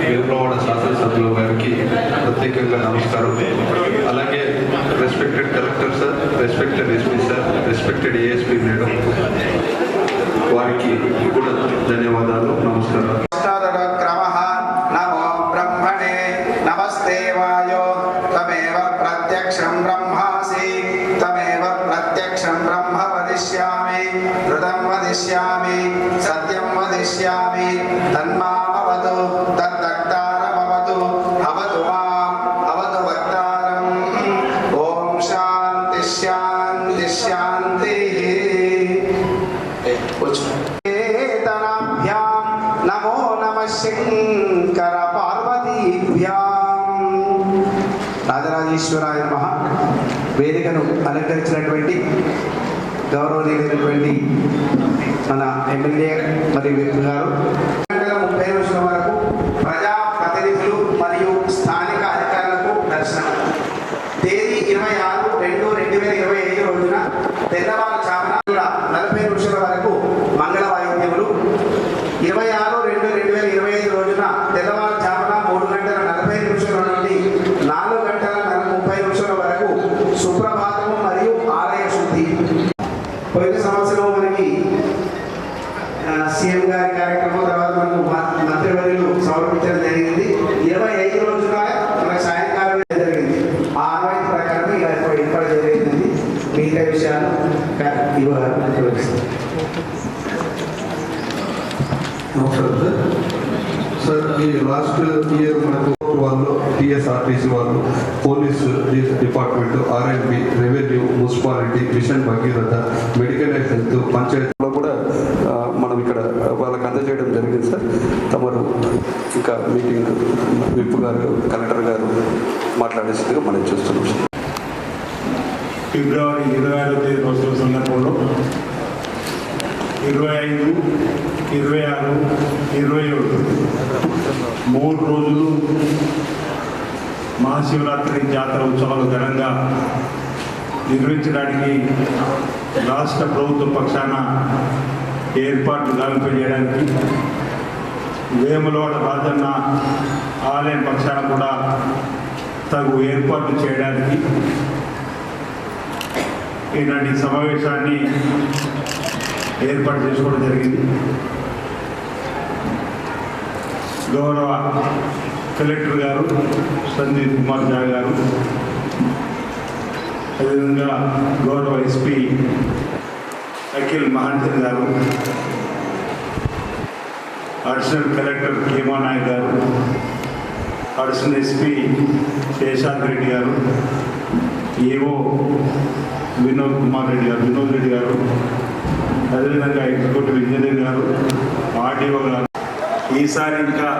వేములవాడ శాసనసభ్యుల గారికి ప్రత్యేకంగా నమస్కారం. అలాగే respected collector sir respected SP sir respected ASP madam వారికి కూడా ధన్యవాదాలు నమస్కారం నమ రాజరాజేశ్వరాయ మహా వేదికను అలంకరించినటువంటి గౌరవనీయులైనటువంటి మన ఎమ్మెల్యే మరియు గారు. సీఎం గారి కార్యక్రమం తర్వాత మనకు మంత్రివర్యులు సమర్పించడం జరిగింది. ఇరవై ఐదు రోజుల మనకు సాయంకాలం జరిగింది. ఆ ఆనవాయితీ ప్రకారం ఇలా ఇప్పుడు ఏర్పాటు జరిగింది. మిగతా విషయాలు సార్. ఈ లాస్ట్ ఇయర్ మనకు వాళ్ళు టిఎస్ఆర్టీసీ వాళ్ళు police department RMP revenue municipality mission Bhagiratha medical health panchayat కూడా ఆ, మనం ఇక్కడ వాళ్ళకి అందజేయడం జరిగింది సార్ తమరు ఇంకా మీటింగ్ విప్ గారు కలెక్టర్ గారు మాట్లాడేసిందిగా మనం చూస్తున్నాం సార్ ఫిబ్రవరి ఇరవై ఆరో తేదీ రోజుల సందర్భంలో ఇరవై ఐదు ఇరవై ఆరు మూడు రోజులు మహాశివరాత్రి జాతర ఉత్సవాలు ఘనంగా నిర్వహించడానికి రాష్ట్ర ప్రభుత్వ పక్షాన ఏర్పాట్లు గావింపజేయడానికి వేములవాడ రాజన్న ఆలయం పక్షాన కూడా తగు ఏర్పాట్లు చేయడానికి ఇలాంటి సమావేశాన్ని ఏర్పాటు చేసుకోవడం జరిగింది. గౌరవ కలెక్టర్ గారు సందీప్ కుమార్ జా గారు అదేవిధంగా గౌరవ ఎస్పీ అఖిల్ మహాంతన్ గారు అడిషనల్ కలెక్టర్ కేమా నాయక్ గారు అడిషనల్ ఎస్పీ శేషాంత్ రెడ్డి గారు ఏఓ వినోద్ కుమార్ రెడ్డి గారు వినోద్ రెడ్డి గారు అదేవిధంగా ఎగ్జిక్యూటివ్ ఇంజనీర్ గారు ఆర్డీఓ గారు ఈసారి ఇంకా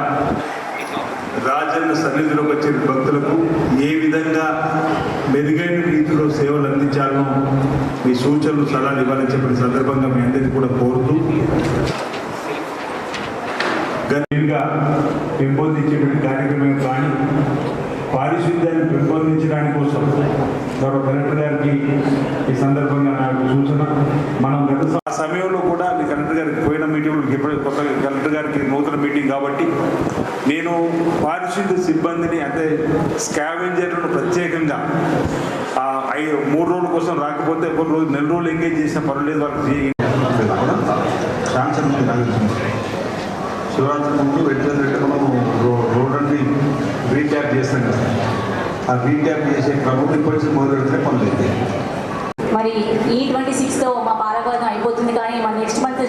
రాజన్న సన్నిధిలోకి వచ్చిన భక్తులకు ఏ విధంగా మెరుగైన రీతిలో సేవలు అందించాలో మీ సూచనలు సలహాలు ఇవ్వాలని చెప్పిన సందర్భంగా మీ అందరికీ కూడా కోరుతూ గంభీరంగా పెంపొందించేటువంటి కార్యక్రమం కానీ పారిశుద్ధ్యాన్ని పెంపొందించడానికి కోసం గౌరవ కలెక్టర్ గారికి ఈ సందర్భంగా నాకు సూచన. మనం గత సమయంలో కూడా మీ కలెక్టర్ గారికి పోయిన మీటింగ్ ఎప్పుడు కొత్త కలెక్టర్ గారికి నూతన మీటింగ్ కాబట్టి నేను పారిశుద్ధ్య సిబ్బందిని అంటే స్కావెంజర్లను ప్రత్యేకంగా మూడు రోజుల కోసం రాకపోతే ఒక రోజు నెల రోజులు ఎంగేజ్ చేసిన పర్వాలేదు వాళ్ళకి శాంక్షన్. శివరాత్రి ముందు వెంటనే రో- రోడ్డుని రీట్యాప్ చేస్తాం కదా. ఆ రీట్యాప్ చేసే క్రమం ఇప్పటి మొదలు పెడితే పనులు అయితే మరి ఈ ట్వంటీ సిక్స్తో మా పాలకవర్గం అయిపోతుంది కానీ మన నెక్స్ట్ మంత్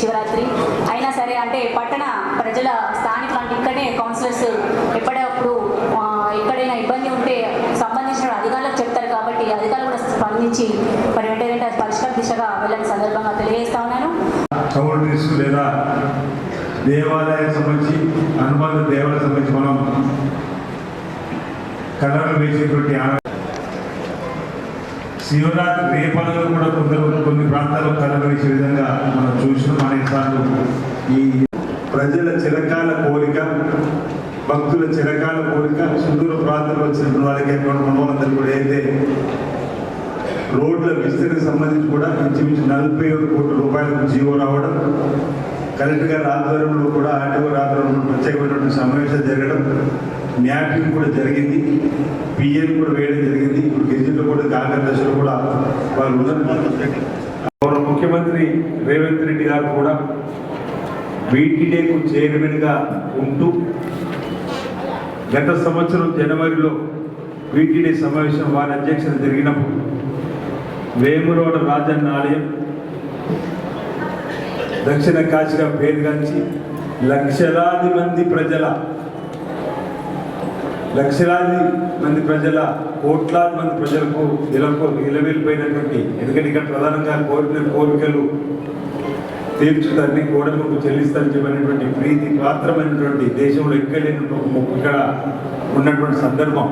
శివరాత్రి. అయినా సరే అంటే పట్టణ ప్రజల స్థానిక ఇక్కడనే ఇక్కడే కౌన్సిలర్స్ ఎప్పుడప్పుడు ఎక్కడైనా ఇబ్బంది ఉంటే సంబంధించిన అధికారులకు చెప్తారు కాబట్టి అధికారులు కూడా స్పందించి మరి వెంటనే పరిష్కార దిశగా వెళ్ళని సందర్భంగా తెలియజేస్తా ఉన్నాను. లేదా దేవాలయానికి సంబంధించి అనుబంధ దేవాలయానికి సంబంధించి మనం కలర్లు వేసేటువంటి శివరాత్రి రేపలలో కూడా కొందరు కొన్ని ప్రాంతాల్లో కలర్లు విధంగా మనం చూసినాం. అనేసార్లు ఈ ప్రజల చిరకాల కోరిక భక్తుల చిరకాల కోరిక సుదూర ప్రాంతంలో వచ్చిన వాళ్ళకి ఎటువంటి మనోళ్ళందరూ కూడా అయితే రోడ్ల విస్తరణకు సంబంధించి కూడా ఇంచుమించు నలభై ఏడు కోట్ల రూపాయలకు జీవో రావడం కలెక్టర్ గారి ఆధ్వర్యంలో కూడా ఆర్టీఓ ఆధ్వర్యంలో ప్రత్యేకమైనటువంటి సమావేశం జరగడం మ్యాపింగ్ కూడా జరిగింది. పిఎల్ కూడా వేయడం జరిగింది. ఇప్పుడు గెజిట్లో కూడా కాంగ్రెస్ దశలో కూడా వాళ్ళు ఉన్నారు. గౌరవ ముఖ్యమంత్రి రేవంత్ రెడ్డి గారు కూడా వీటిడేకు చైర్మన్గా ఉంటూ గత సంవత్సరం జనవరిలో వీటిడే సమావేశం వారి అధ్యక్షత జరిగినప్పుడు వేమురోడ రాజన్న ఆలయం దక్షిణ కాశీగా పేరుగాంచి లక్షలాది మంది ప్రజల లక్షలాది మంది ప్రజల కోట్లాది మంది ప్రజలకు ఇలకు ఇలవెళ్ళిపోయినటువంటి ఎందుకంటే ఇక్కడ ప్రధానంగా కోరిన కోరికలు తీర్చుతారని కోడలకు చెల్లిస్తారని చెప్పినటువంటి ప్రీతి పాత్రమైనటువంటి దేశంలో ఎక్కలేని ఇక్కడ ఉన్నటువంటి సందర్భం.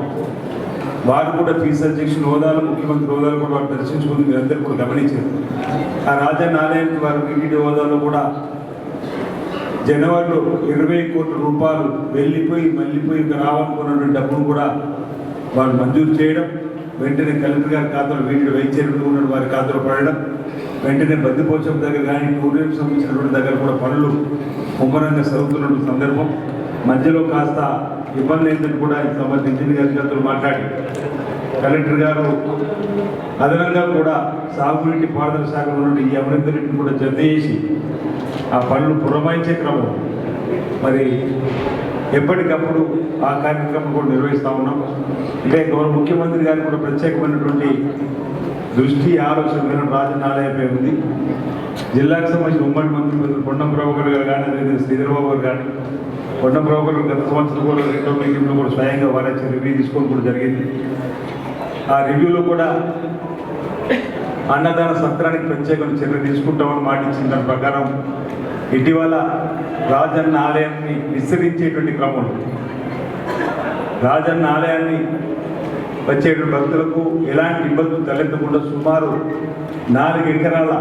వారు కూడా పీస్ అధ్యక్షుని హోదాలు ముఖ్యమంత్రి హోదాలు కూడా వారు దర్శించుకుని మీరందరూ కూడా గమనించారు. ఆ రాజా ఆలయానికి వారు టీటీడీ హోదాలో కూడా జనవరిలో ఇరవై కోట్ల రూపాయలు వెళ్ళిపోయి మళ్ళీపోయి ఇంకా రావాలనుకున్నటువంటి డబ్బును కూడా వారు మంజూరు చేయడం వెంటనే కలెక్టర్ గారి ఖాతాలో వీటి వైద్యులు ఉన్న వారి ఖాతాలో పడడం వెంటనే బద్దిపోచం దగ్గర కానీ టూరిజం సంబంధించినటువంటి దగ్గర కూడా పనులు ముమ్మరంగా సరుగుతున్న సందర్భం. మధ్యలో కాస్త ఇబ్బంది అయిందని కూడా ఈ సంబంధించిన గారితో మాట్లాడి కలెక్టర్ గారు అదనంగా కూడా సాగునీటి పారుదల శాఖలో నుండి ఈ అభివృద్ధి కూడా జత చేసి ఆ పనులు పురమాయించే క్రమం. మరి ఎప్పటికప్పుడు ఆ కార్యక్రమం కూడా నిర్వహిస్తూ ఉన్నాం. అంటే గౌరవ ముఖ్యమంత్రి గారు కూడా ప్రత్యేకమైనటువంటి దృష్టి ఆలోచన మీద రాజనాలయంపై ఉంది. జిల్లాకు సంబంధించిన ఉమ్మడి మంత్రి పొన్నం ప్రభాకర్ గారు కానీ అదేవిధంగా శ్రీధరబాబు గారు కానీ పొన్నం ప్రభాకర్ గత సంవత్సరం కూడా రెండో మీటింగ్లో కూడా స్వయంగా వారి చర్య తీసుకోవడం కూడా జరిగింది. ఆ రివ్యూలో కూడా అన్నదాన సత్రానికి ప్రత్యేకమైన చర్య తీసుకుంటామని మాట ఇచ్చిన దాని ప్రకారం ఇటీవల రాజన్న ఆలయాన్ని విస్తరించేటువంటి క్రమం రాజన్న ఆలయాన్ని వచ్చేటువంటి భక్తులకు ఎలాంటి ఇబ్బందులు తలెత్తకుండా సుమారు నాలుగు ఎకరాల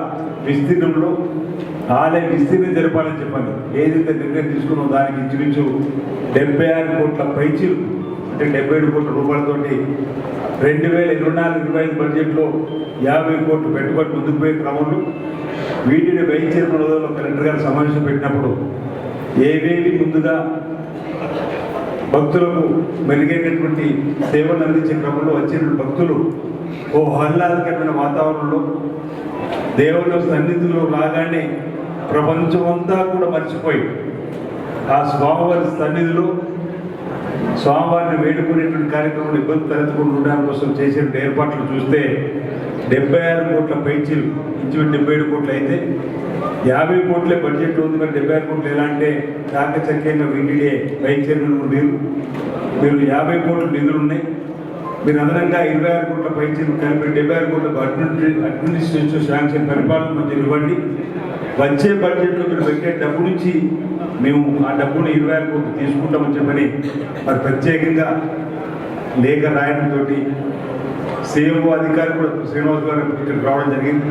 విస్తీర్ణంలో ఆలయ విస్తీర్ణం జరపాలని చెప్పండి ఏదైతే నిర్ణయం తీసుకున్నామో దానికి ఇంచుమించు డెబ్బై ఆరు కోట్ల పైచీలు అంటే డెబ్బై ఏడు కోట్ల రూపాయలతోటి రెండు వేల ఇరవై నాలుగు ఇరవై ఐదు బడ్జెట్లో యాభై కోట్లు పెట్టుబడి ముందుకు పోయే క్రమంలో వీటిని వ్యయ చైర్మన్ హోదాలో కలెక్టర్ గారు సమావేశం పెట్టినప్పుడు ఏవేవి ముందుగా భక్తులకు మెరుగైనటువంటి సేవలు అందించే క్రమంలో వచ్చిన భక్తులు ఓ ఆహ్లాదకరమైన వాతావరణంలో దేవుళ్ళ సన్నిధిలో రాగానే ప్రపంచమంతా కూడా మర్చిపోయి ఆ స్వామివారి సన్నిధిలో స్వామివారిని వేడుకునేటువంటి కార్యక్రమంలో ఇబ్బంది తలెత్తకుండా ఉండడానికి కోసం చేసే ఏర్పాట్లు చూస్తే డెబ్బై ఆరు కోట్ల పైచీలు ఇంచుమించు డెబ్బై ఏడు కోట్లు అయితే యాభై కోట్లే బడ్జెట్ ఉంది మరి డెబ్బై ఆరు కోట్లు ఎలా అంటే చాకచక్యంగా వీటిడే వైస్ చైర్మన్ మీరు మీరు యాభై కోట్ల నిధులు ఉన్నాయి మీరు అదనంగా ఇరవై ఆరు కోట్ల పైచీలు కలిపి డెబ్బై ఆరు కోట్ల అడ్మినిస్ట్రేషన్ శాంక్షన్ పరిపాలన మంచి ఇవ్వండి వచ్చే బడ్జెట్లో మీరు పెట్టే డబ్బు నుంచి మేము ఆ డబ్బును ఇరవై ఆరు కోట్లు తీసుకుంటామని చెప్పని మరి ప్రత్యేకంగా లేఖ రాయడంతో సీఎంఓ అధికారి కూడా శ్రీనివాస్ గారు ఇక్కడికి రావడం జరిగింది.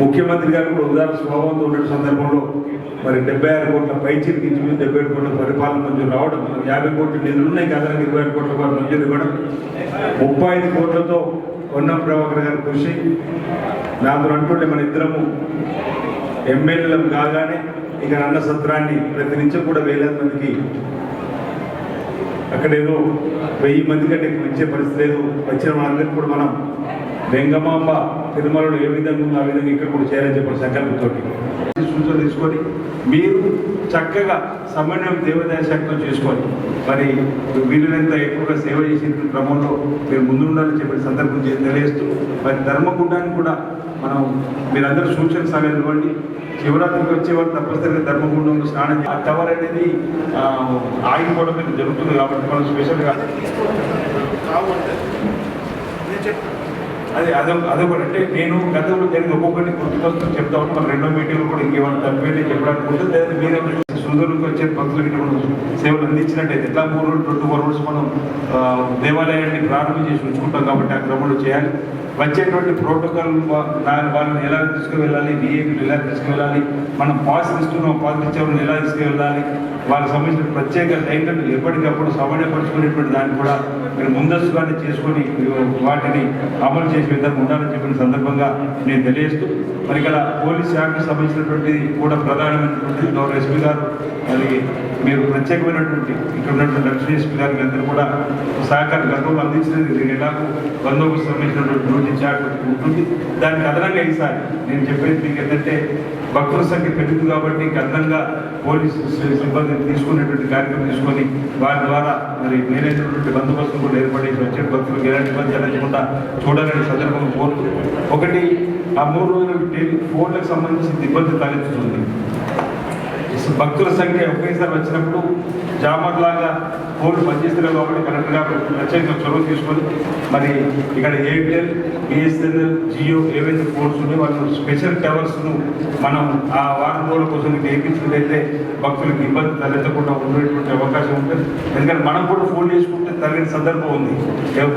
ముఖ్యమంత్రి గారు కూడా ఉదాహరణ స్వభావంతో ఉన్న సందర్భంలో మరి డెబ్బై ఆరు కోట్ల పైచీలకి ఇచ్చి డెబ్బై ఏడు కోట్ల పరిపాలన మంజూరు రావడం యాభై కోట్ల నిధులు ఉన్నాయి కదా ఇరవై ఆరు కోట్ల వారు మంజూరు ఇవ్వడం ముప్పై ఐదు కోట్లతో పొన్నం ప్రభాకర్ గారు కృషి నాతో అంటుండే మన ఇద్దరము ఎమ్మెల్యేలకు కాగానే ఇక అన్న సత్రాన్ని ప్రతి నుంచి కూడా వేలాది మందికి అక్కడ ఏదో వెయ్యి మంది కంటే ఎక్కువ ఇచ్చే పరిస్థితి లేదు. వచ్చిన వాళ్ళందరికీ కూడా మనం వెంగమాంబ తిరుమలలో ఏ విధంగా ఉందో ఆ విధంగా ఇక్కడ కూడా చేయాలని చెప్పిన సంకల్పంతో సూచనలు తీసుకొని మీరు చక్కగా సమన్వయం దేవాదాయ శాఖతో చేసుకొని మరి వీలైనంత ఎక్కువగా సేవ చేసే క్రమంలో మీరు ముందు ఉండాలని చెప్పిన సందర్భం చేసి తెలియజేస్తూ మరి ధర్మగుండానికి కూడా మనం మీరందరూ సూచన సమయం ఇవ్వండి. శివరాత్రికి వచ్చేవారు తప్పనిసరిగా ధర్మగుండంలో స్నానం ఆ టవర్ అనేది ఆయన ఆగిపోవడం మీద జరుగుతుంది కాబట్టి మనం స్పెషల్గా అదే అదొక అదొకటి అంటే నేను గతంలో జరిగిన ఒక్కొక్కటి గుర్తుకొస్తూ చెప్తా ఉంటాను మన రెండో మీటింగ్లో కూడా ఇంకేమైనా తప్పిపోయి చెప్పడానికి ఉంటుంది లేదా మీరే సుందరులకు వచ్చే భక్తులు మనం సేవలు అందించినట్టయితే ఎట్లా మూడు రోజులు ట్వంటీ ఫోర్ రోజులు మనం దేవాలయాన్ని ప్రారంభం చేసి ఉంచుకుంటాం కాబట్టి ఆ క్రమంలో చేయాలి. వచ్చేటువంటి ప్రోటోకాల్ వాళ్ళని ఎలా తీసుకువెళ్ళాలి బిఏపీలు ఎలా తీసుకువెళ్ళాలి మనం పాస్ ఇస్తున్నాం పాస్ ఇచ్చేవాళ్ళని ఎలా తీసుకువెళ్ళాలి వాళ్ళకి సంబంధించిన ప్రత్యేక లైన్లను ఎప్పటికప్పుడు సమన్వయపరుచుకునేటువంటి దాన్ని కూడా మీరు ముందస్తుగానే చేసుకొని వాటిని అమలు చేసే విధంగా ఉండాలని చెప్పిన సందర్భంగా నేను తెలియజేస్తూ మరి ఇక్కడ పోలీస్ శాఖకు సంబంధించినటువంటి కూడా ప్రధానమైనటువంటి గౌరవ ఎస్పీ గారు మరి మీరు ప్రత్యేకమైనటువంటి ఇక్కడ ఉన్నటువంటి లక్ష్మీ ఎస్పీ గారికి అందరూ కూడా సహకారం గతంలో అందించినది. ఇది ఎలాగో బందోబస్తు సంబంధించినటువంటి డ్యూటీ చాట్ ఉంటుంది. దానికి అదనంగా ఈసారి నేను చెప్పేది మీకు ఏంటంటే భక్తుల సంఖ్య పెరుగుతుంది కాబట్టి అదనంగా పోలీసు సిబ్బందిని తీసుకునేటువంటి కార్యక్రమం తీసుకొని వారి ద్వారా మరి నేనైనటువంటి బందోబస్తు కూడా ఏర్పడేసి వచ్చే భక్తులకు ఎలాంటి ఇబ్బంది జరగకుండా చూడాలని సందర్భంగా కోరుతూ ఒకటి ఆ మూడు రోజులు ఫోన్లకు సంబంధించిన ఇబ్బంది తలెత్తుతుంది. భక్తుల సంఖ్య ఒకేసారి వచ్చినప్పుడు జామర్ లాగా ఫోన్లు పనిచేస్తున్నారు కాబట్టి కరెక్ట్గా ప్రత్యేకంగా చొరవ తీసుకొని మరి ఇక్కడ ఎయిర్టెల్ బిఎస్ఎన్ఎల్ జియో ఏవైతే ఫోన్స్ ఉన్నాయో వాళ్ళు స్పెషల్ టవర్స్ను మనం ఆ వారం రోజుల కోసం నేర్పించినట్లయితే భక్తులకు ఇబ్బంది తలెత్తకుండా ఉండేటువంటి అవకాశం ఉంటుంది. ఎందుకంటే మనం కూడా ఫోన్ చేసుకుంటే తగిన సందర్భం ఉంది.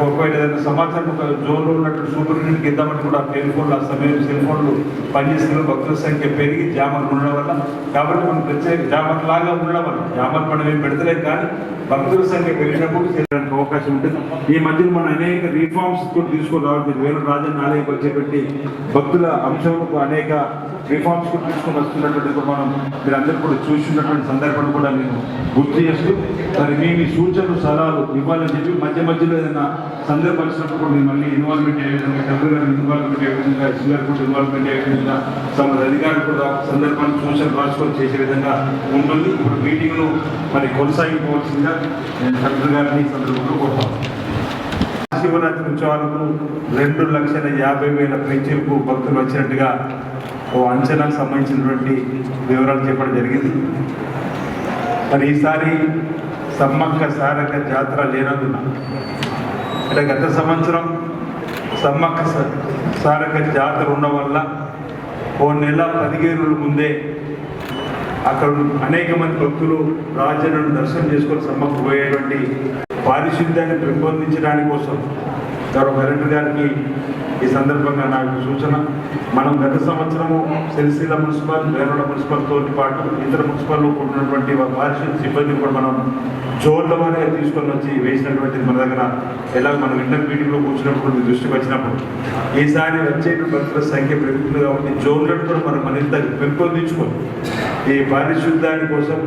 ఒకవేళ ఏదైనా సమాచారం ఒక జోన్లో ఉన్నట్టు సూపరింటెండెంట్కి ఇద్దామని కూడా టెలిఫోన్లు ఆ సమయం సెల్ ఫోన్లు పనిచేస్తున్న భక్తుల సంఖ్య పెరిగి జామర్ ఉండడం వల్ల. కాబట్టి మనం ప్రత్యేక జామర్ లాగా ఉండడం వల్ల జామర్ మనం ఏం పెడతలేదు కానీ భక్తుల సంఖ్య పెరిగినప్పుడు చేయడానికి అవకాశం ఉంటుంది. ఈ మధ్యన మనం అనేక రీఫార్మ్స్ కూడా తీసుకొని రావాలి వేలు రాజన్న ఆలయం వచ్చేటువంటి భక్తుల అంశంకు అనేక రిఫార్మ్స్ కూడా తీసుకొని వస్తున్నటువంటి మనం మీరందరూ కూడా చూసినటువంటి సందర్భం కూడా నేను గుర్తు చేస్తూ మరి మీ మీ సూచనలు సలహాలు ఇవ్వాలని చెప్పి మధ్య మధ్యలో ఏదైనా సందర్భం వచ్చినప్పుడు కూడా మీరు మళ్ళీ ఇన్వాల్వ్మెంట్ ఏ విధంగా డబ్బు గారు ఇన్వాల్వ్మెంట్ ఏ విధంగా ఎస్సీ గారు కూడా ఇన్వాల్వ్మెంట్ ఏ విధంగా సంబంధ అధికారులు కూడా సందర్భాన్ని సూచనలు రాసుకొని చేసే విధంగా ఉంటుంది. ఇప్పుడు మీటింగ్ను మరి కొనసాగిపోవాల్సిందిగా నేను కలెక్టర్ గారిని సందర్భంలో కోరుతాను శివరాత్రి ఉత్సవాలకు రెండు లక్షల యాభై వేల పెంచేపు భక్తులు వచ్చినట్టుగా ఓ అంచనాకు సంబంధించినటువంటి వివరాలు చెప్పడం జరిగింది. మరి ఈసారి సమ్మక్క సారక జాతర లేనందున అంటే గత సంవత్సరం సమ్మక్క సారక జాతర ఉండడం వల్ల ఓ నెల పదిహేను రోజుల ముందే అక్కడ అనేక మంది భక్తులు రాజులను దర్శనం చేసుకొని సమ్మక్క పోయేటువంటి పారిశుద్ధ్యాన్ని పెంపొందించడానికి కోసం గౌరవ కలెక్టర్ గారికి ఈ సందర్భంగా నాకు సూచన. మనం గత సంవత్సరము సిరిసిల్ల మున్సిపల్ వేరొడ మున్సిపల్ తోటి పాటు ఇతర మున్సిపల్లో ఉన్నటువంటి పారిశుద్ధ్య సిబ్బంది కూడా మనం జోన్ల వారీగా తీసుకొని వచ్చి వేసినటువంటిది మన దగ్గర. ఎలా మనం ఇంటర్ మీటింగ్లో కూర్చున్నప్పుడు మీ దృష్టికి వచ్చినప్పుడు ఈసారి వచ్చే భక్తుల సంఖ్య పెరుగుతుంది కాబట్టి జోన్లను కూడా మనం మరింత పెంపొందించుకొని ఈ పారిశుద్ధాని కోసం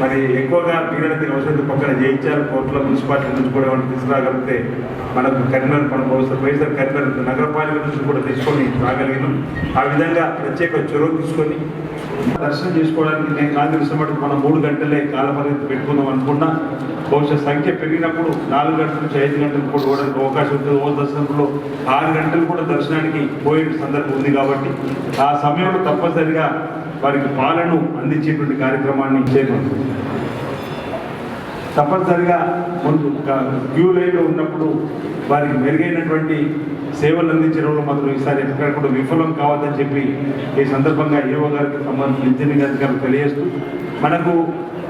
మరి ఎక్కువగా మిగిలిన అవసరం పక్కన జయించారు కోట్ల మున్సిపాలిటీ నుంచి కూడా ఏమైనా తీసుకురాగలిగితే మనకు కరీంనగర్ మనం అవసరం వైఎస్ఆర్ కరీంనగర్ నగరపాలిక నుంచి కూడా తీసుకొని రాగలిగినాం. ఆ విధంగా ప్రత్యేక చొరవ తీసుకొని దర్శనం చేసుకోవడానికి నేను కాదు తెలిసిన మటుకు మనం మూడు గంటలే కాలపరిమితి పెట్టుకుందాం అనుకున్నా. బహుశా సంఖ్య పెరిగినప్పుడు నాలుగు గంటల నుంచి ఐదు గంటలు కూడా పోవడానికి అవకాశం ఉంటుంది. ఓ దర్శనంలో ఆరు గంటలు కూడా దర్శనానికి పోయే సందర్భం ఉంది కాబట్టి ఆ సమయంలో తప్పనిసరిగా వారికి పాలను అందించేటువంటి కార్యక్రమాన్ని చేయకూడదు తప్పనిసరిగా ముందు క్యూ లైన్లో ఉన్నప్పుడు వారికి మెరుగైనటువంటి సేవలు అందించడంలో మాత్రం ఈసారి ఎక్కడ కూడా విఫలం కావద్దని చెప్పి ఈ సందర్భంగా ఏవో గారికి సంబంధించిన ఇంజనీర్ గారికి తెలియజేస్తూ మనకు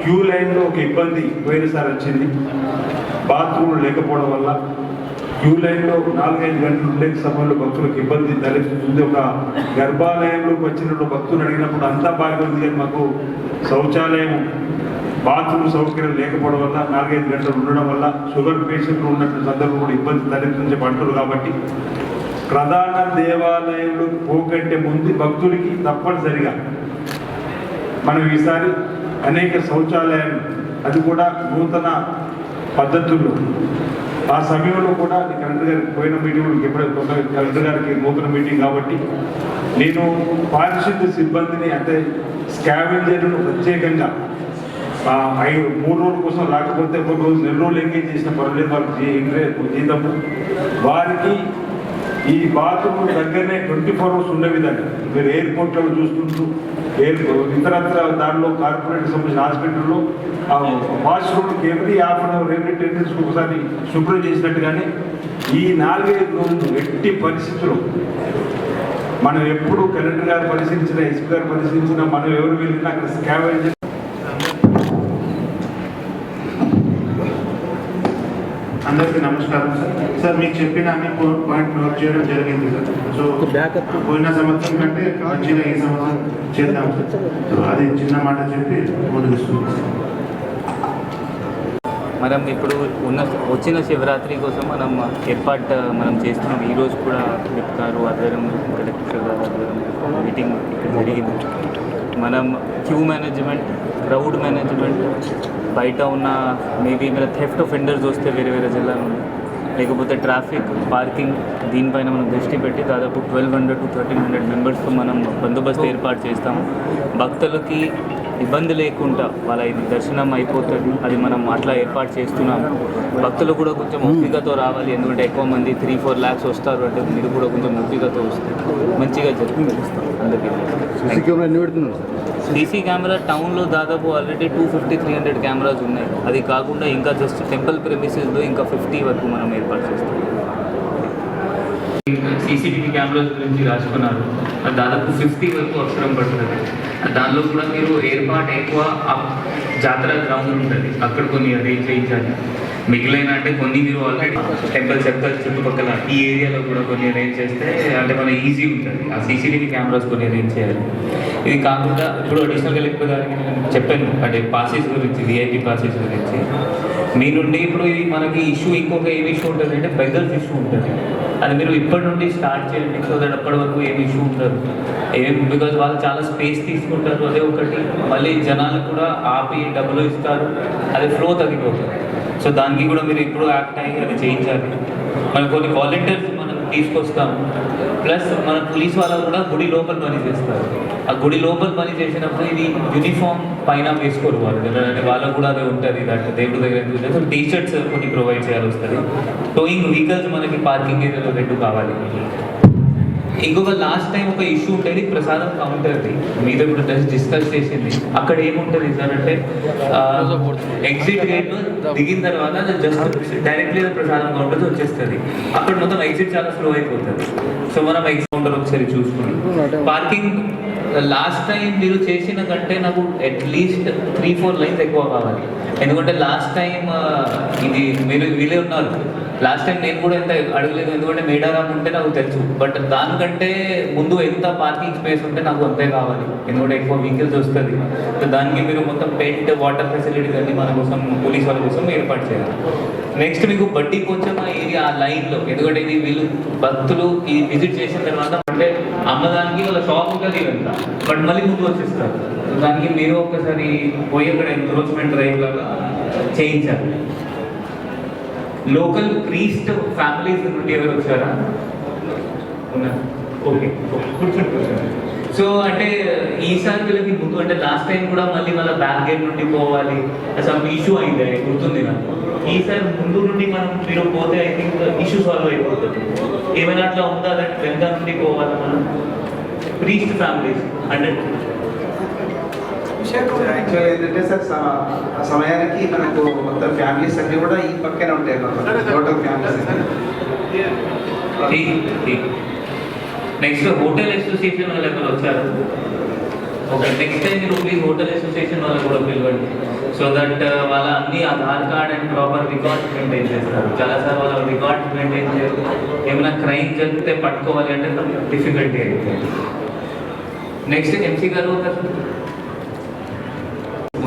క్యూ లైన్లో ఒక ఇబ్బంది పోయినసారి వచ్చింది. బాత్రూమ్లు లేకపోవడం వల్ల క్యూ లైన్లో నాలుగైదు గంటలు ఉండే సమయంలో భక్తులకు ఇబ్బంది తలెత్తుతుంది. ఒక గర్భాలయంలోకి వచ్చినప్పుడు భక్తులు అడిగినప్పుడు అంతా బాగా ఉంది కానీ మాకు శౌచాలయం బాత్రూమ్ సౌకర్యం లేకపోవడం వల్ల నాలుగైదు గంటలు ఉండడం వల్ల షుగర్ పేషెంట్లు ఉన్నటువంటి సందర్భం కూడా ఇబ్బంది తలెత్తించే పంటలు కాబట్టి ప్రధాన దేవాలయంలో పోకంటే ముందు భక్తుడికి తప్పనిసరిగా మనం ఈసారి అనేక శౌచాలయాలు అది కూడా నూతన పద్ధతుల్లో ఆ సమయంలో కూడా కలెక్టర్ గారికి పోయిన మీటింగ్ ఎప్పుడైతే కలెక్టర్ గారికి నూతన మీటింగ్ కాబట్టి నేను పారిశుద్ధ్య సిబ్బందిని అంటే స్కావెంజర్ను ప్రత్యేకంగా ఐదు మూడు రోజుల కోసం రాకపోతే ఒక రోజు నెల రోజులు ఎంగేజ్ చేసిన పర్లేదు వాళ్ళకి జీ- జీతము వారికి ఈ బాత్రూమ్ దగ్గరనే ట్వంటీ ఫోర్ అవర్స్ ఉండే విధంగా మీరు ఎయిర్పోర్ట్లో చూస్తుంటూ ఎయిర్ ఇతరత్ర దానిలో కార్పొరేట్ సంబంధించిన హాస్పిటల్లో వాష్రూమ్కి every half an hour every ten ఒకసారి శుభ్రం చేసినట్టు కానీ ఈ నాలుగైదు రోజులు ఎట్టి పరిస్థితులు మనం ఎప్పుడు కలెక్టర్ గారు పరిశీలించిన ఎస్పీ గారు పరిశీలించిన మనం ఎవరు వెళ్ళినా అక్కడ స్కావెంజర్ అందరికీ నమస్కారం సార్. సార్ మీకు చెప్పిన అన్ని పాయింట్ నోట్ చేయడం జరిగింది సార్. సో పోయిన సంవత్సరం కంటే మంచిగా ఈ సంవత్సరం చేద్దాం సార్. సో అది చిన్న మాట చెప్పి ముగిస్తున్నాం మనం ఇప్పుడు ఉన్న వచ్చిన శివరాత్రి కోసం మనం ఏర్పాటు మనం చేస్తున్నాం. ఈరోజు కూడా విప్ గారు ఆధ్వర్యం కలెక్టర్ గారు ఆధ్వర్యం మీటింగ్ ఇక్కడ జరిగింది. మనం క్యూ మేనేజ్మెంట్ క్రౌడ్ మేనేజ్మెంట్ బయట ఉన్న మేబీ మన థెఫ్ట్ ఆఫెండర్స్ వస్తే వేరే వేరే జిల్లా నుండి. లేకపోతే ట్రాఫిక్ పార్కింగ్ దీనిపైన మనం దృష్టి పెట్టి దాదాపు twelve hundred to thirteen hundred మెంబర్స్తో మనం బందోబస్తు ఏర్పాటు చేస్తాము. భక్తులకి ఇబ్బంది లేకుండా వాళ్ళ ఇది దర్శనం అయిపోతుంది. అది మనం అట్లా ఏర్పాటు చేస్తున్నాము. భక్తులు కూడా కొంచెం ఓపికతో రావాలి. ఎందుకంటే ఎక్కువ మంది త్రీ ఫోర్ ల్యాక్స్ వస్తారు అంటే మీరు కూడా కొంచెం ఓపికతో వస్తే మంచిగా జరుగుతుంది. అందుకే. సీసీ కెమెరా టౌన్లో దాదాపు already two fifty three hundred cameras ఉన్నాయి. అది కాకుండా ఇంకా జస్ట్ టెంపుల్ ప్రెమిసెస్లో ఇంకా ఫిఫ్టీ వరకు మనం ఏర్పాటు చేస్తాం సీసీటీవీ కెమెరాస్ గురించి రాసుకున్నారు. అది దాదాపు ఫిఫ్టీ వరకు అవసరం పడుతుంది. దానిలో కూడా మీరు ఏర్పాటు ఎక్కువ ఆ జాతర గ్రౌండ్ ఉంటుంది. అక్కడ కొన్ని అరేంజ్ చేయించాలి. మిగిలిన అంటే కొన్ని మీరు ఆల్రెడీ టెంపుల్ సెక్టర్ చుట్టుపక్కల ఈ ఏరియాలో కూడా కొన్ని అరేంజ్ చేస్తే అంటే మన ఈజీ ఉంటుంది. ఆ సీసీటీవీ కెమెరాస్ కొన్ని అరేంజ్ చేయాలి. ఇది కాకుండా ఇప్పుడు అడిషనల్గా లేకపోతే నేను చెప్పాను. అంటే పాసెస్ గురించి విఐపి పాసెస్ గురించి. మీ నుండి ఇప్పుడు ఇది మనకి ఇష్యూ ఇంకొక ఏం ఇష్యూ ఉంటుంది అంటే బెగర్స్ ఇష్యూ ఉంటుంది. అది మీరు ఇప్పటి నుండి స్టార్ట్ చేయండి. సో దట్ అప్పటి వరకు ఏం ఇష్యూ ఉండదు. ఏం బికాజ్ వాళ్ళు చాలా స్పేస్ తీసుకుంటారు. అదే ఒకటి. మళ్ళీ జనాలు కూడా ఆపి డబ్బులు ఇస్తారు. అది ఫ్లో తగ్గిపోతుంది. సో దానికి కూడా మీరు ఇప్పుడు యాక్ట్ అయ్యి అది చేయించాలి. మరి కొన్ని వాలంటీర్స్ తీసుకొస్తాం ప్లస్ మన పోలీస్ వాళ్ళు కూడా గుడి లోపల పని చేస్తారు. ఆ గుడి లోపల పని చేసినప్పుడు ఇది యూనిఫామ్ పైన వేసుకోరు వాళ్ళు. ఎందుకంటే వాళ్ళకు కూడా అదే ఉంటుంది. దాంట్లో దేవుడి దగ్గర సో టీ షర్ట్స్ కొన్ని ప్రొవైడ్ చేయాల్సి వస్తుంది. టోయింగ్ వెహికల్స్ మనకి పార్కింగ్ ఏరియాలో రెండు కావాలి. ఇంకొక లాస్ట్ టైం ఒక ఇష్యూ ఉంటుంది ప్రసాదం కౌంటర్ది మీతో ఇప్పుడు జస్ట్ డిస్కస్ చేసింది. అక్కడ ఏముంటుంది సార్ అంటే ఎగ్జిట్ గేట్ దిగిన తర్వాత జస్ట్ డైరెక్ట్లీ ప్రసాదం కౌంటర్ వచ్చేస్తుంది. అక్కడ మొత్తం ఎగ్జిట్ చాలా స్లో అయిపోతుంది. సో మనం ఎగ్జిట్ కౌంటర్ ఒకసారి చూసుకుని పార్కింగ్ లాస్ట్ టైం మీరు చేసిన కంటే నాకు అట్లీస్ట్ త్రీ ఫోర్ లైన్స్ ఎక్కువ కావాలి. ఎందుకంటే లాస్ట్ టైం ఇది మీరు వీలే ఉన్నారు. లాస్ట్ టైం నేను కూడా ఎంత అడగలేదు ఎందుకంటే మేడారం ఉంటే నాకు తెలుసు. బట్ దానికంటే ముందు ఎంత పార్కింగ్ స్పేస్ ఉంటే నాకు అంతే కావాలి. ఎందుకంటే ఎక్కువ వెహికల్స్ వస్తుంది. సో దానికి మీరు మొత్తం పెయింట్ వాటర్ ఫెసిలిటీస్ అన్ని మన కోసం పోలీస్ వాళ్ళ కోసం ఏర్పాటు చేయాలి. నెక్స్ట్ మీకు బడ్డీ కొంచెం ఇది ఆ లైన్లో ఎందుకంటే ఇది వీళ్ళు భక్తులు ఇది విజిట్ చేసిన తర్వాత అంటే అమ్మదానికి వాళ్ళ షాప్ ఉంటుంది ఇదంతా బట్ మళ్ళీ ముందు వచ్చేస్తారు. దానికి మీరు ఒకసారి పోయి అక్కడ ఎన్క్రోచ్మెంట్ డ్రైవ్ లాగా చేయించాలి. లోకల్ ప్రీస్ట్ ఫ్యామిలీస్ నుండి ఎవరు వచ్చారా? ఓకే సో అంటే ఈసారి వీళ్ళకి ముందు అంటే లాస్ట్ టైం కూడా మళ్ళీ మళ్ళీ బ్యాక్ గేట్ నుండి పోవాలి. అసలు ఇష్యూ అయింది గుర్తుంది నాకు. ఈసారి ముందు నుండి మనం మీరు పోతే ఐ థింక్ ఇష్యూ సాల్వ్ అయిపోతుంది. ఏమైనా అట్లా ఉందా? వెనక నుండి పోవాలి మనం ప్రీస్ట్ ఫ్యామిలీస్ అంటే యాక్చువల్ ఏంటంటే సార్ ఆ సమయానికి మనకు మొత్తం ఫ్యామిలీస్ అన్ని కూడా ఈ పక్కనే ఉంటాయి total families next hotel association వాళ్ళు ఎవరు వచ్చారు? ఓకే నెక్స్ట్ టైం మీరు ప్లీజ్ హోటల్ అసోసియేషన్ వాళ్ళని కూడా పిలవండి. సో దట్ వాళ్ళ అన్ని Aadhaar card and proper record maintain చేస్తారు. చాలాసార్లు వాళ్ళ రికార్డ్ మెయింటైన్ చేయరు ఏమైనా క్రైమ్ జరిగితే పట్టుకోవాలి అంటే డిఫికల్టీ అవుతుంది నెక్స్ట్ ఎంసీ గారు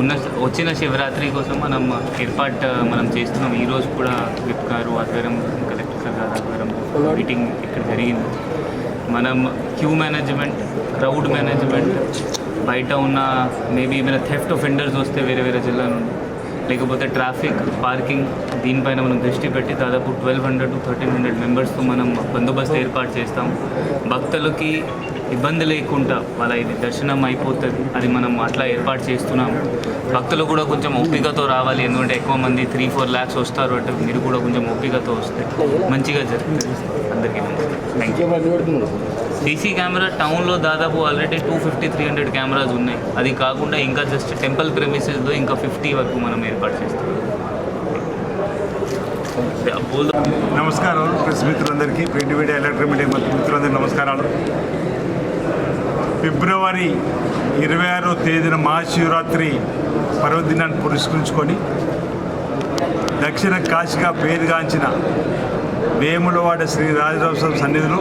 ఉన్న వచ్చిన శివరాత్రి కోసం మనం ఏర్పాటు మనం చేస్తున్నాం. ఈరోజు కూడా విప్ గారు ఆధ్వర్యం కలెక్టర్ గారు ఆధ్వర్యం మీటింగ్ ఇక్కడ జరిగింది. మనం క్యూ మేనేజ్మెంట్ క్రౌడ్ మేనేజ్మెంట్ బయట ఉన్న మేబీ ఏమైనా థెఫ్ట్ ఫెండర్స్ వస్తే వేరే వేరే జిల్లా నుండి లేకపోతే ట్రాఫిక్ పార్కింగ్ దీనిపైన మనం దృష్టి పెట్టి దాదాపు twelve hundred to thirteen hundred మెంబర్స్తో మనం బందోబస్తు ఏర్పాటు చేస్తాం. భక్తులకి ఇబ్బంది లేకుండా వాళ్ళ ఇది దర్శనం అయిపోతుంది. అది మనం అట్లా ఏర్పాటు చేస్తున్నాం. భక్తులు కూడా కొంచెం ఓపికతో రావాలి. ఎందుకంటే ఎక్కువ మంది త్రీ ఫోర్ ల్యాక్స్ వస్తారు అంటే మీరు కూడా కొంచెం ఓపికతో వస్తే మంచిగా జరుగుతుంది. అందరికీ థ్యాంక్ యూ సీసీ కెమెరా టౌన్లో దాదాపు already two fifty three hundred cameras ఉన్నాయి. అది కాకుండా ఇంకా జస్ట్ టెంపుల్ ప్రెమిసెస్లో ఇంకా ఫిఫ్టీ వరకు మనం ఏర్పాటు చేస్తాం. నమస్కారం. ప్రెస్ మిత్రులందరికీ. ప్రింట్ మీడియా మీడియా ఫిబ్రవరి ఇరవై ఆరో తేదీన మహాశివరాత్రి పర్వదినాన్ని పురస్కరించుకొని దక్షిణ కాశీగా పేరుగాంచిన వేములవాడ శ్రీ రాజరాజస్వామి సన్నిధిలో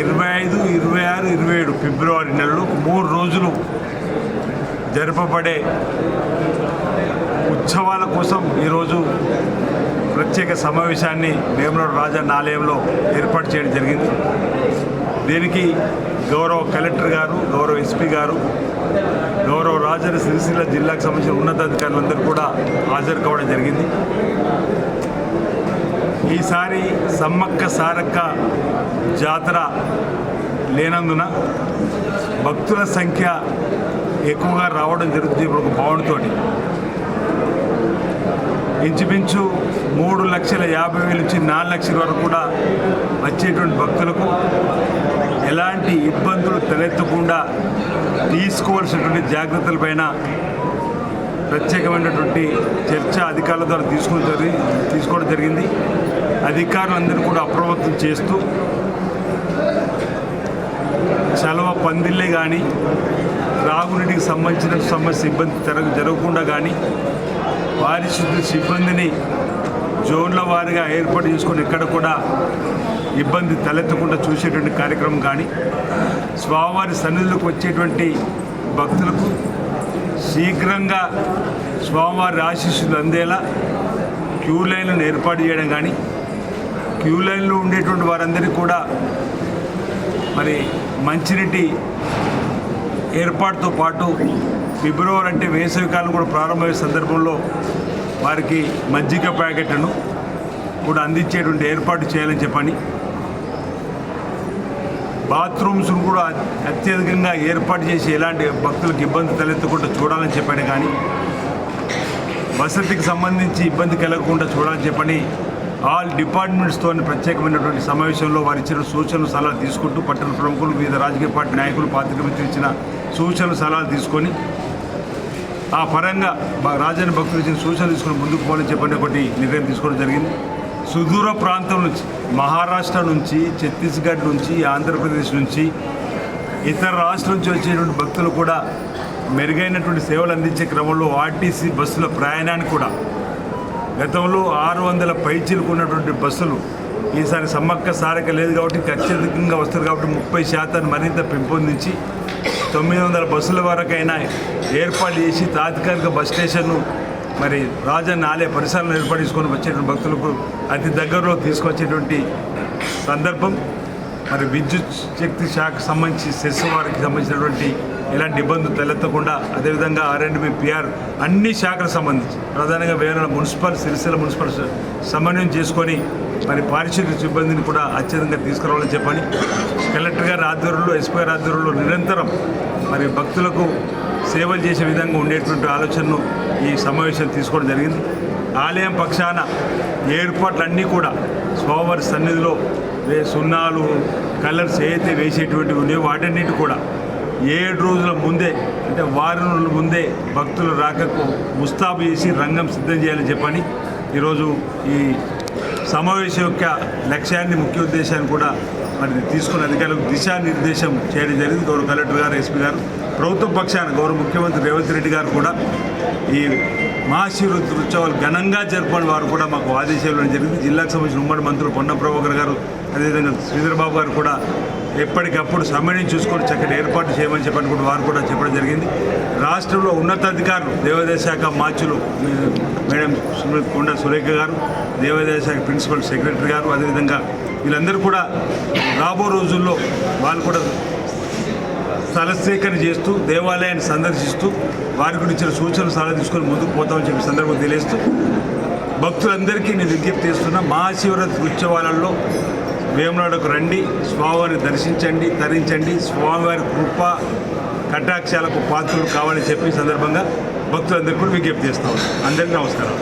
ఇరవై ఐదు ఇరవై ఆరు ఇరవై ఏడు ఫిబ్రవరి నెలలో మూడు రోజులు జరపబడే ఉత్సవాల కోసం ఈరోజు ప్రత్యేక సమావేశాన్ని వేములవాడ రాజన్న ఆలయంలో ఏర్పాటు చేయడం జరిగింది. దీనికి గౌరవ కలెక్టర్ గారు గౌరవ ఎస్పీ గారు గౌరవ రాజన్న సిరిసిల్ల జిల్లాకు సంబంధించిన ఉన్నతాధికారులందరూ కూడా హాజరు కావడం జరిగింది. ఈసారి సమ్మక్క సారక్క జాతర లేనందున భక్తుల సంఖ్య ఎక్కువగా రావడం జరుగుతుంది ఇప్పుడు ఒక భావనతోటి. ఇంచుమించు మూడు లక్షల యాభై వేల నుంచి నాలుగు లక్షల వరకు కూడా వచ్చేటువంటి భక్తులకు ఎలాంటి ఇబ్బందులు తలెత్తకుండా తీసుకోవాల్సినటువంటి జాగ్రత్తలపైన ప్రత్యేకమైనటువంటి చర్చ అధికారుల ద్వారా తీసుకుని జరిగి తీసుకోవడం జరిగింది. అధికారులందరూ కూడా అప్రమత్తం చేస్తూ చలవ పందిళ్ళే కానీ త్రాగునీటికి సంబంధించిన సమస్య ఇబ్బంది జరగ జరగకుండా కానీ పారిశుద్ధ్య సిబ్బందిని జోన్ల వారిగా ఏర్పాటు చేసుకొని ఎక్కడ కూడా ఇబ్బంది తలెత్తకుండా చూసేటువంటి కార్యక్రమం కానీ స్వామివారి సన్నిధులకు వచ్చేటువంటి భక్తులకు శీఘ్రంగా స్వామివారి ఆశీస్సులు అందేలా క్యూ లైన్లను ఏర్పాటు చేయడం కానీ క్యూ లైన్లో ఉండేటువంటి వారందరికీ కూడా మరి మంచినీటి ఏర్పాటుతో పాటు ఫిబ్రవరి అంటే వేసవికాలం కూడా ప్రారంభమయ్యే సందర్భంలో వారికి మజ్జిగ ప్యాకెట్లను కూడా అందించేటువంటి ఏర్పాటు చేయాలని చెప్పని బాత్రూమ్స్ను కూడా అత్యధికంగా ఏర్పాటు చేసి ఎలాంటి భక్తులకు ఇబ్బంది తలెత్తకుండా చూడాలని చెప్పాను కానీ వసతికి సంబంధించి ఇబ్బంది కలగకుండా చూడాలని చెప్పని ఆల్ డిపార్ట్మెంట్స్తో ప్రత్యేకమైనటువంటి సమావేశంలో వారు ఇచ్చిన సూచనలు సలహాలు తీసుకుంటూ పట్టణ ప్రముఖులు వివిధ రాజకీయ పార్టీ నాయకులు పాత్రికమిత్రులు ఇచ్చిన సూచనలు సలహాలు తీసుకొని ఆ పరంగా రాజాని భక్తులు ఇచ్చిన సూచనలు తీసుకొని ముందుకు పోవాలని చెప్పని ఒకటి నిర్ణయం తీసుకోవడం జరిగింది. సుదూర ప్రాంతం నుంచి మహారాష్ట్ర నుంచి ఛత్తీస్గఢ్ నుంచి ఆంధ్రప్రదేశ్ నుంచి ఇతర రాష్ట్రం నుంచి వచ్చేటువంటి భక్తులు కూడా మెరుగైనటువంటి సేవలు అందించే క్రమంలో ఆర్టీసీ బస్సుల ప్రయాణానికి కూడా గతంలో ఆరు వందల పైచీలకు ఉన్నటువంటి బస్సులు ఈసారి సమ్మక్క సారక లేదు కాబట్టి ఖచ్చితంగా వస్తారు కాబట్టి ముప్పై శాతాన్ని మరింత పెంపొందించి తొమ్మిది వందల బస్సుల వరకైనా ఏర్పాటు చేసి తాత్కాలిక బస్ స్టేషన్ను మరి రాజన్న ఆలయ పరిసరాలను ఏర్పాటు చేసుకొని వచ్చేటువంటి భక్తులకు అతి దగ్గరలో తీసుకొచ్చేటువంటి సందర్భం. మరి విద్యుత్ శక్తి శాఖకు సంబంధించి సెస్ వారికి సంబంధించినటువంటి ఎలాంటి ఇబ్బందులు తలెత్తకుండా అదేవిధంగా ఆర్ఎండ్బి పిఆర్ అన్ని శాఖలకు సంబంధించి ప్రధానంగా వేరే మున్సిపల్ సిరిసిల్ల మున్సిపల్ సమన్వయం చేసుకొని మరి పారిశుద్ధ్య సిబ్బందిని కూడా అత్యధికంగా తీసుకురావాలని చెప్పని కలెక్టర్ గారి ఆధ్వర్యంలో ఎస్పీ గారి ఆధ్వర్యంలో నిరంతరం మరి భక్తులకు సేవలు చేసే విధంగా ఉండేటువంటి ఆలోచనను ఈ సమావేశం తీసుకోవడం జరిగింది. ఆలయం పక్షాన ఏర్పాట్లన్నీ కూడా స్వామివారి సన్నిధిలో వే- సున్నాలు కలర్స్ ఏదైతే వేసేటువంటివి ఉన్నాయో వాటన్నిటి కూడా ఏడు రోజుల ముందే అంటే వారం రోజుల ముందే భక్తుల రాకకు ముస్తాబు చేసి రంగం సిద్ధం చేయాలని చెప్పని ఈరోజు ఈ సమావేశం యొక్క లక్ష్యాన్ని ముఖ్య ఉద్దేశాన్ని కూడా మరి తీసుకున్న అధికారులకు దిశానిర్దేశం చేయడం జరిగింది. గౌరవ కలెక్టర్ గారు ఎస్పీ గారు ప్రభుత్వ పక్షాన గౌరవ ముఖ్యమంత్రి రేవంత్ రెడ్డి గారు కూడా ఈ మహాశివరాత్రి ఉత్సవాలు ఘనంగా జరపని వారు కూడా మాకు ఆదేశాలు జరిగింది. జిల్లాకు సంబంధించిన ఉమ్మడి మంత్రులు పొన్న ప్రభాకర్ గారు అదేవిధంగా శ్రీధరబాబు గారు కూడా ఎప్పటికప్పుడు సమయం చూసుకొని చక్కటి ఏర్పాటు చేయమని చెప్పని కూడా వారు కూడా చెప్పడం జరిగింది. రాష్ట్రంలో ఉన్నతాధికారులు దేవాదాయ శాఖ మార్చులు మేడం సుమిత్ కొండ సురేఖ గారు దేవాదాయ శాఖ ప్రిన్సిపల్ సెక్రటరీ గారు అదేవిధంగా వీళ్ళందరూ కూడా రాబో రోజుల్లో వాళ్ళు కూడా స్థల చేస్తూ దేవాలయాన్ని సందర్శిస్తూ వారి గురించి సూచనలు సలహా తీసుకొని ముందుకు పోతామని చెప్పి సందర్భం తెలియస్తూ భక్తులందరికీ నేను విజ్ఞప్తి చేస్తున్నా మహాశివరాత్రి ఉత్సవాలలో వేమునాడకు రండి స్వామివారిని దర్శించండి ధరించండి స్వామివారి కృప కటాక్షాలకు పాత్రలు కావాలని చెప్పి సందర్భంగా భక్తులందరికీ కూడా విజ్ఞప్తి చేస్తాం అందరికీ నమస్కారం.